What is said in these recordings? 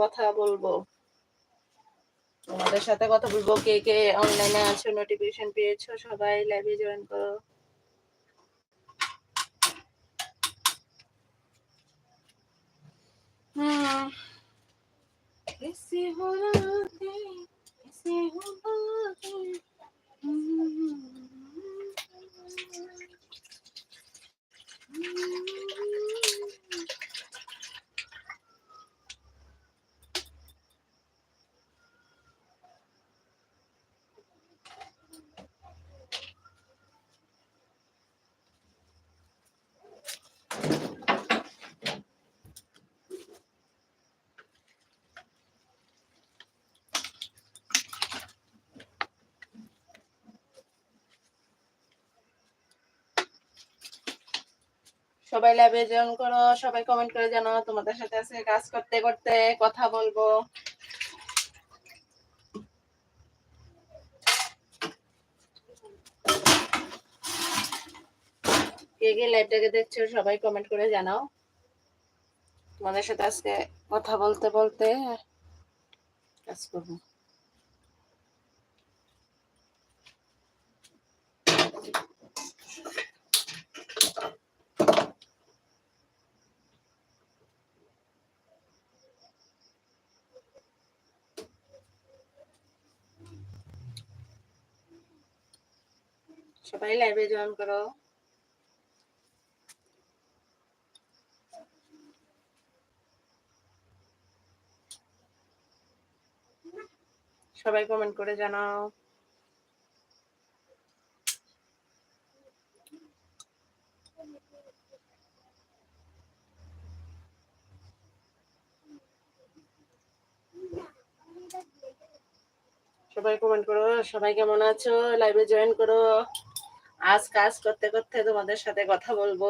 কথা বলবো তোমাদের সাথে কথা বলবো কে কে অনলাইনে আছো নোটিফিকেশন পেয়েছো সবাই লাইভে জয়েন করো হুম कैसे हो रातें कैसे हो बातें সবাই লাইভে জয়েন করো, সবাই কমেন্ট করে জানাও তোমাদের সাথে আজকে কাজ করতে করতে কথা বলব। কে কে লাইভটাকে দেখছ সবাই কমেন্ট করে জানাও। তোমাদের সাথে আজকে কথা বলতে বলতে কাজ করব। সবাই লাইভে জয়েন করো সবাই কমেন্ট করে জানাও। সবাই কমেন্ট করো। সবাই কেমন আছো? লাইভে জয়েন করো। আজ কাজ করতে করতে তোমাদের সাথে কথা বলব।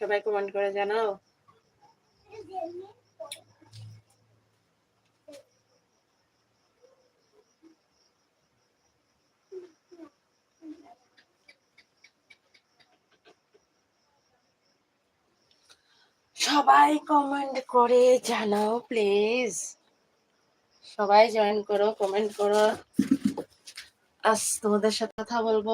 সবাই কমেন্ট করে জানাও। সবাই কমেন্ট করে জানাও প্লিজ সবাই জয়েন করো কমেন্ট করো। আজ তোমাদের সাথে কথা বলব।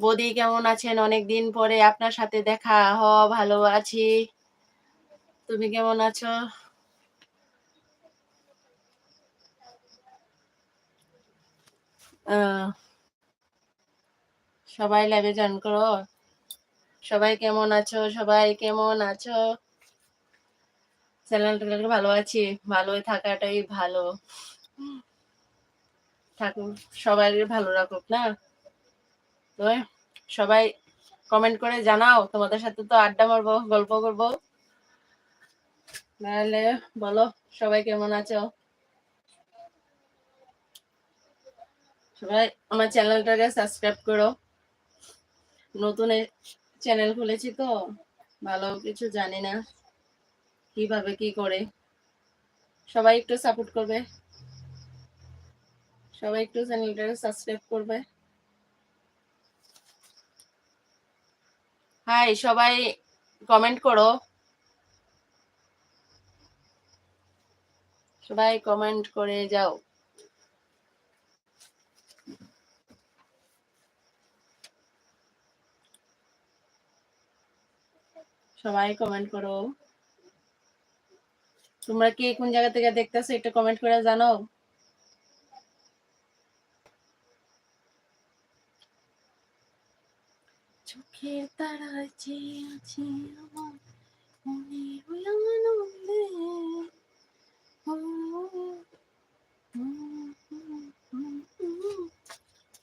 বৌদি কেমন আছেন? অনেকদিন পরে আপনার সাথে দেখা হ ভালো আছি। তুমি কেমন আছো? সবাই লাইভে জয়েন করো। সবাই কেমন আছো? সবাই কেমন আছো? চ্যানেলটাকে ভালো আছি, ভালোই থাকাটাই ভালো। ঠাকুর সবাই ভালো রাখুক, না? তো সবাই কমেন্ট করে জানাও, তোমাদের সাথে তো আড্ডা মারবো, গল্প করব। নাহলে বলো, সবাই কেমন আছো? সবাই আমার চ্যানেলটাকে সাবস্ক্রাইব করো। নতুন চ্যানেল খুলেছি তো, ভালো কিছু জানি না। কীভাবে কি করে? সবাই একটু সাপোর্ট করবে। সবাই একটু চ্যানেলটাকে সাবস্ক্রাইব করবে। হাই সবাই কমেন্ট করো। সবাই কমেন্ট করে যাও। সবাই কমেন্ট করো। তোমরা কে কোন জায়গা থেকে দেখতেছো একটু কমেন্ট করে জানাও। চোখের তারায় চেয়ে আছে আমার মনে ওই আনন্দে।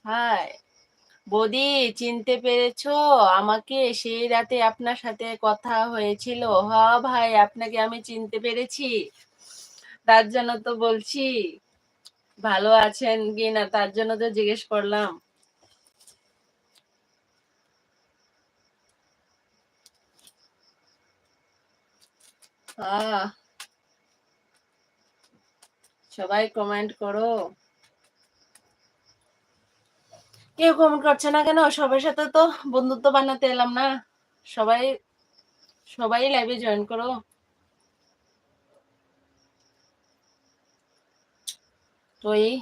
হাই বৌদি, চিনতে পেরেছ? আমাকে সেই রাতে আপনার সাথে কথা হয়েছিল। হ ভাই, আপনাকে আমি চিনতে পেরেছি। তার জন্য তো বলছি, ভালো আছেন কি না? তার জন্য তো জিজ্ঞেস করলাম। সবাই কমেন্ট করো। কেউ কমেন্ট করছে না কেন? সবার সাথে তো বন্ধুত্ব বানাতে এলাম না। সবাই সবাই লাইভে জয়েন করো। তো এই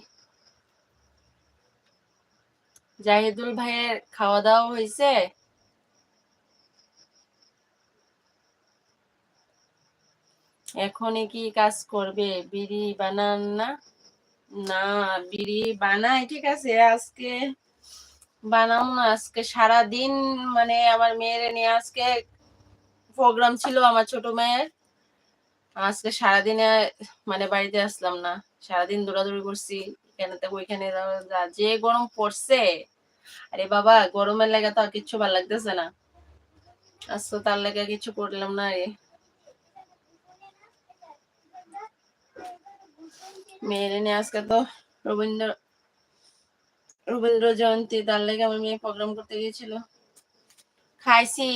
জাহিদুল ভাইয়ের খাওয়া দাওয়া হয়েছে। এখনই কি কাজ করবে? বিড়ি বানান না? না, বিড়ি বানাই ঠিক আছে, আজকে বানাও না আজকে সারা দিন মানে আমার মেয়ের নিয়ে আজকে প্রোগ্রাম ছিল আমার ছোট মেয়ের। আজকে সারাদিনে মানে বাড়িতে আসলাম না। সারাদিন দৌড়াদৌড়ি করছি, এখানে থেকে ওইখানে যে গরম পড়ছে। আরে বাবা, গরমের লেগে তো আর কিচ্ছু ভালো লাগতেছে না। আজকে তার লেগে কিছু করলাম না রে। মেয়ের নিয়ে আজকে তো রবীন্দ্র রবীন্দ্র জয়ন্তী, তার লেগে আমার মেয়ে প্রোগ্রাম করতে গিয়েছিল। খাইছি।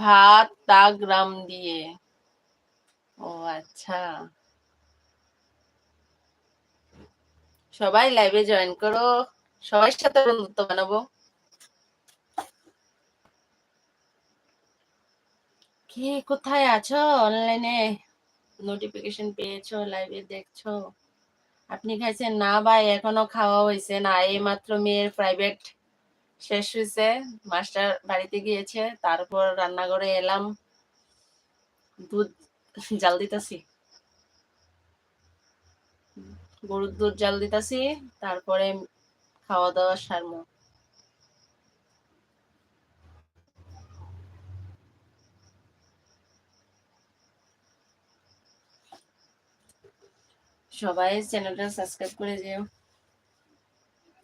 ভাত তা গ্রাম দিয়ে। ও আচ্ছা। সবাই লাইভে জয়েন করো। সবার সাথে বন্ধুত্ব বানাবো। কি কোথায় আছো? অনলাইনে নোটিফিকেশন পেয়েছ লাইভে দেখছ? আপনি খাইছেন? না ভাই, এখনও খাওয়া হয়েছে না। এই মাত্র মেয়ের প্রাইভেট শেষ হয়েছে মাস্টার বাড়িতে গিয়েছে, তারপর রান্নাঘরে এলাম। দুধ, জাল দিতেছি। গরুর দুধ জাল দিতেছি, তারপরে খাওয়া দাওয়া সারমো। সবাই চ্যানেলটা সাবস্ক্রাইব করে যেও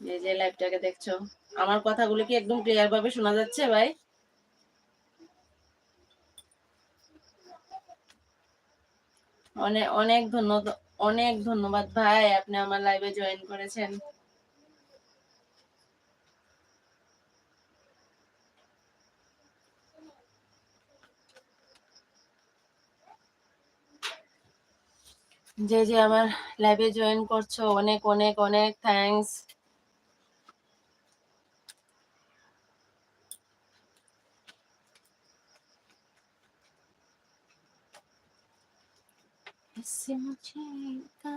যে যে লাইভটাকে দেখছ। আমার কথাগুলো কি একদম ক্লিয়ার ভাবে শোনা যাচ্ছে ভাই? অনেক অনেক ধন্যবাদ অনেক ধন্যবাদ ভাই, আপনি আমার লাইভে জয়েন করেছেন। যে যে আমার লাইভে জয়েন করছ অনেক অনেক অনেক থ্যাংকস দেখা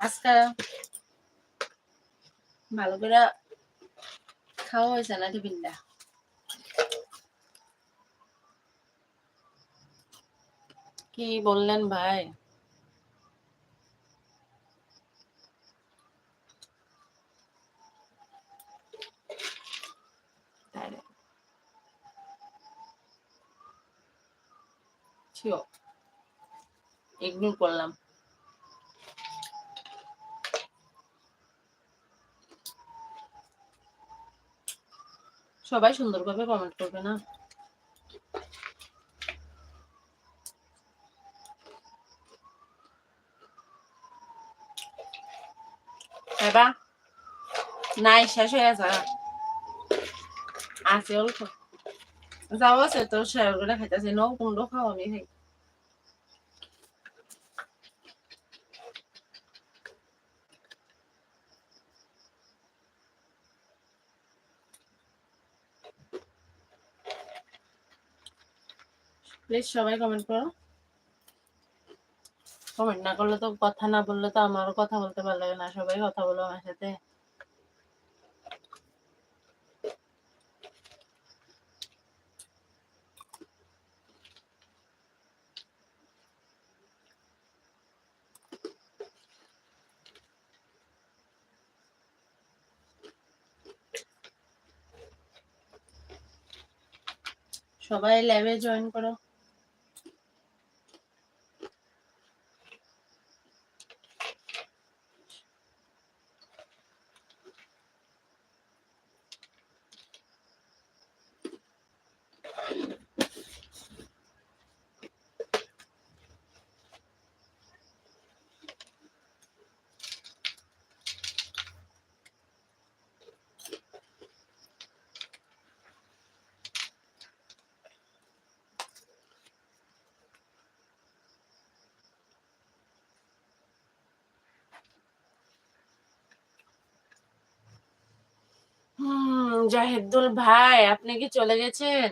আজকে ভালো করে খাওয়া হয়েছে না টিফিনটা কি বললেন ভাই তাহলে ছিল ইগনোর করলাম সবাই সুন্দরভাবে কমেন্ট করবে না? এবার নাই, শেষ হয়ে যা আছে, অল্প। যাও, আছে, তো শেয়ার করে খাইতেছে। নৌ কুন্ড খাও আমি প্লিজ সবাই কমেন্ট করো। কমেন্ট না করলে তো কথা না বললে তো আমারও কথা বলতে ভালো লাগে না। সবাই কথা বলো আমার সাথে। সবাই ল্যাবে জয়েন করো। জাহিদুল ভাই আপনি কি চলে গেছেন?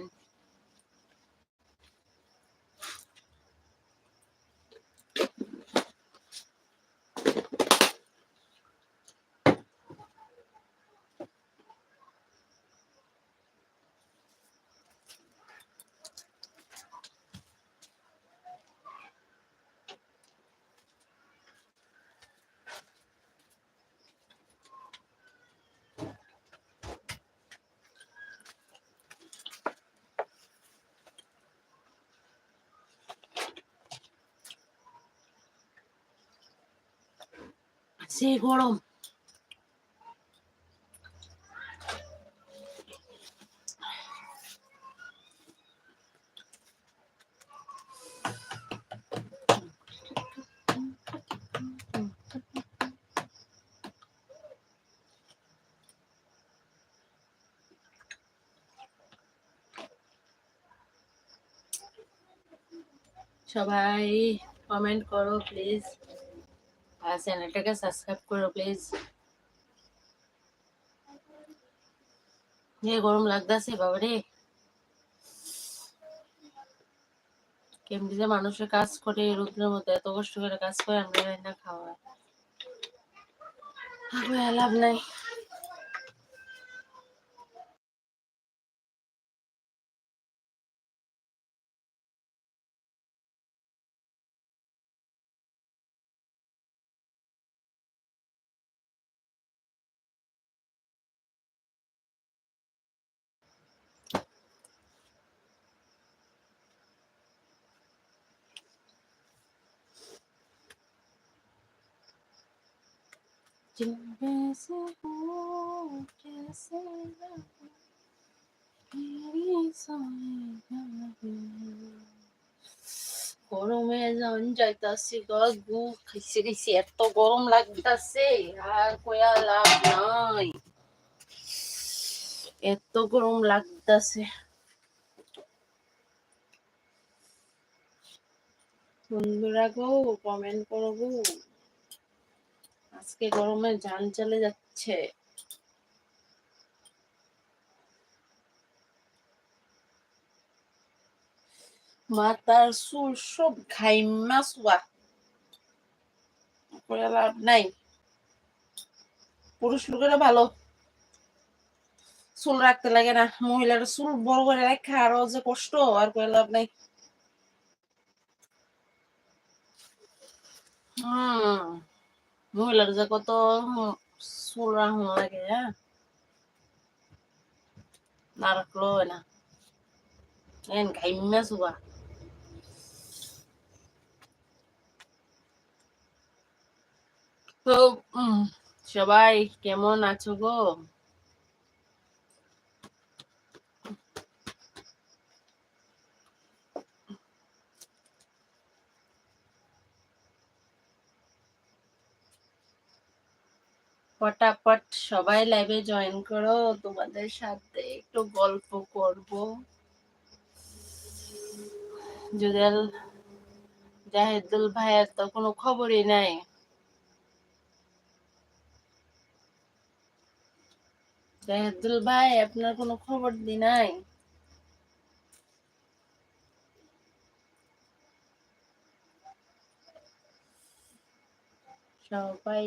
সে গরম সবাই কমেন্ট করো প্লিজ চ্যানেলটাকে সাবস্ক্রাইব করো প্লিজ যে গরম লাগতেছে, বাবারে। কেমনি যে মানুষের কাজ করে, রুদ্রের মধ্যে এত কষ্ট করে কাজ করে, আমরা রান্না খাওয়া লাভ নাই। जिनमें से हो कैसे लगो मेरी सोए গরমে জন যাইতাছি গু খাইছে খাইছে এত গরম লাগতাছে আর কয়া লাভ নাই এত গরম লাগতাছে বন্ধুরা গো কমেন্ট করো গো আজকে গরমে যান চলে যাচ্ছে। মাথার চুল সব ঘাইমা চুয়া। লাভ নাই। পুরুষ লোকেরা ভালো। চুল রাখতে লাগে না। মহিলার চুল বড় করে রাখা, আরও যে কষ্ট, আর করে লাভ নাই। হম। মহিলার যে কত চুল রাখুন লাগে হ্যাঁ না রাখল না এন ঘাইমা চুয়া তো সবাই কেমন আছো গো ফটাফট সবাই লাইভে জয়েন করো, তোমাদের সাথে একটু গল্প করব। জুদেল জাহেদুল ভাইয়ের তো কোনো খবরই নাই। জাহেদুল ভাই, আপনার কোনো খবর দি নাই? সবাই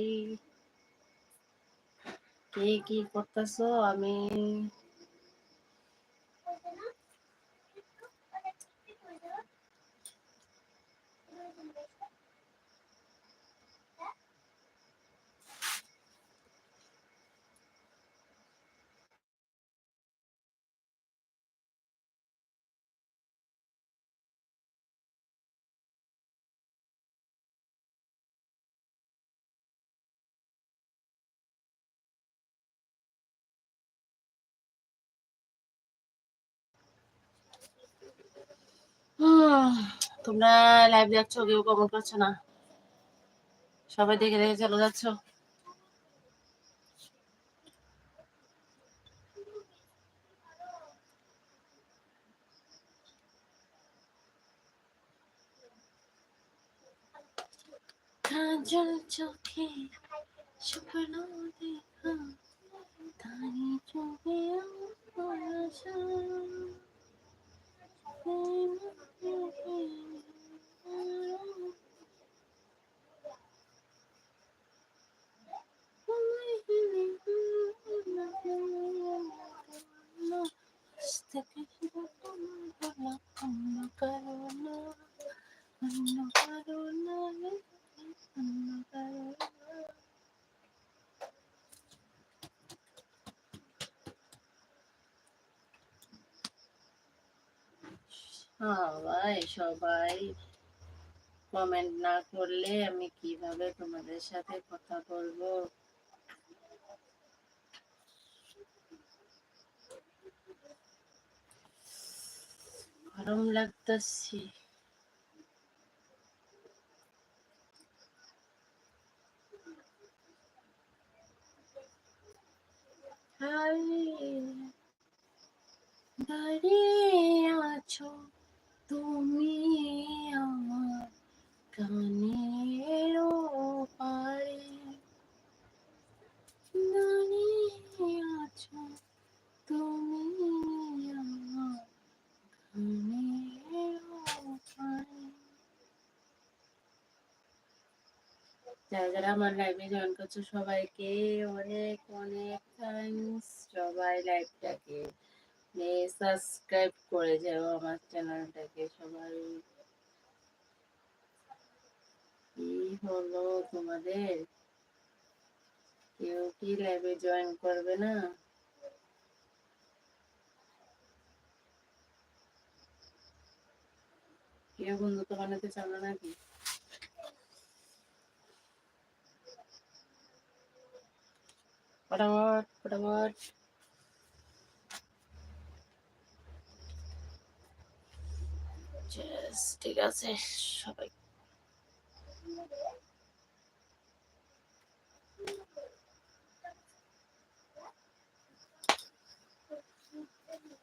কি কি করতেছো? আমি তোমরা লাইভ দেখছ, কেউ কমেন্ট করছ না সবাই দেখে দেখে চলে যাচ্ছ কাজল চোখে স্বপ্ন দেখা তারি চোখে আশা। আজ থেকে শুধু তোমার বলা অন্য কারও না, অন্য কারও না, অন্য কারও না। সবাই কমেন্ট না করলে আমি কীভাবে তোমাদের সাথে কথা বলব? গরম লাগতেছি। দাঁড়িয়ে আছো। তুমি আমার কানের পারে দাঁড়িয়ে আছো তুমি আমার কানের যারা যারা আমার লাইভে জয়েন করছ সবাইকে অনেক অনেক থ্যাঙ্কস সবাই লাইভটাকে সাবস্ক্রাইব করে যাও আমার চ্যানেলটাকে সবাই। কি হলো তোমাদের? কেউ কি লাইভে জয়েন করবে না? কেউ বন্ধুত্ব বানাতে চাও নাকি? ফটাফট ফটাফট। ঠিক আছে সবাই।